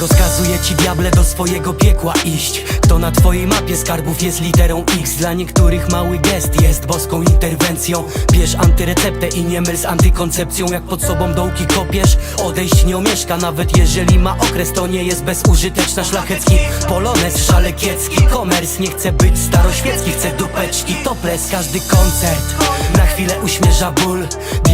Rozkazuję ci diable do swojego piekła iść. Kto na twojej mapie skarbów jest literą X. Dla niektórych mały gest jest boską interwencją. Bierz antyreceptę i nie myl z antykoncepcją. Jak pod sobą dołki kopiesz, odejść nie omieszka. Nawet jeżeli ma okres, to nie jest bezużyteczna. Szlachecki polonez, szalekiecki komers Nie chcę być staroświecki, chcę dupeczki Toples, każdy koncert Na chwilę uśmierza ból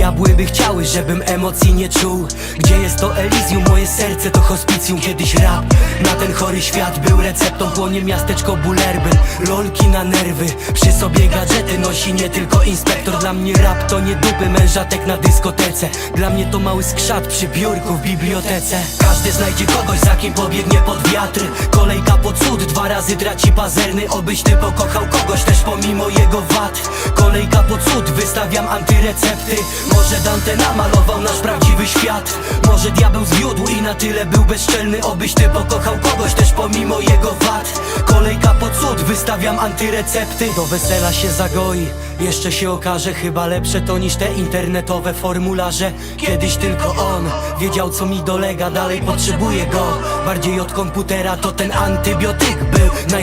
Diabły by chciały, żebym emocji nie czuł. Gdzie jest to Elysium? Moje serce to hospicjum. Kiedyś rap na ten chory świat był receptą. Płonie miasteczko Bullerbyn Lolki na nerwy. Przy sobie gadżety nosi nie tylko inspektor. Dla mnie rap to nie dupy mężatek na dyskotece. Dla mnie to mały skrzat przy biurku w bibliotece. Każdy znajdzie kogoś za kim pobiegnie pod wiatr. Kolejka po cud, dwa razy traci pazerny. Obyś ty pokochał kogoś też pomimo jego wad. Kolejka po cud, wystawiam antyrecepty Może Dante namalował nasz prawdziwy świat? Może diabeł zwiódł i na tyle był bezczelny Obyś ty pokochał kogoś też pomimo jego wad? Kolejka po cud, wystawiam antyrecepty. Do wesela się zagoi, jeszcze się okaże Chyba lepsze to niż te internetowe formularze. Kiedyś tylko on wiedział co mi dolega Dalej potrzebuję go, bardziej od komputera To ten antybiotyk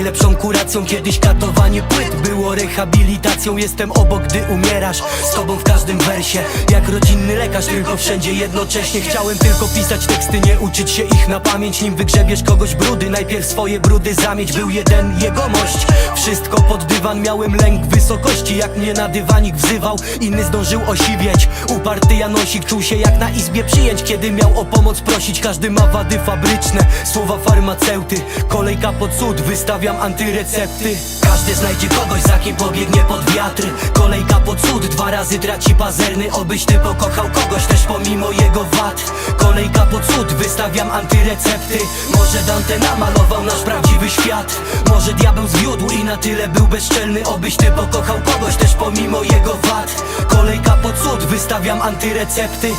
najlepszą kuracją Kiedyś katowanie płyt. Było rehabilitacją Jestem obok gdy umierasz, z tobą w każdym wersie Jak rodzinny lekarz, tylko wszędzie jednocześnie. Chciałem tylko pisać teksty, nie uczyć się ich na pamięć. Nim wygrzebiesz kogoś brudy, najpierw swoje brudy zamieć. Był jeden jegomość, wszystko pod dywan Miałem lęk wysokości, jak mnie na dywanik wzywał Inny zdążył osiwieć, uparty Janosik Czuł się jak na izbie przyjęć, kiedy miał o pomoc prosić. Każdy ma wady fabryczne, słowa farmaceuty. Kolejka po cud, wystawiam antyrecepty. Każdy znajdzie kogoś, za kim pobiegnie pod wiatr Kolejka po cud, dwa razy traci pazerny. Obyś ty pokochał kogoś też pomimo jego wad. Kolejka po cud, wystawiam antyrecepty. Może Dante namalował nasz prawdziwy świat. Może diabeł zwiódł i na tyle był bezczelny. Obyś ty pokochał kogoś też pomimo jego wad. Kolejka po cud, wystawiam antyrecepty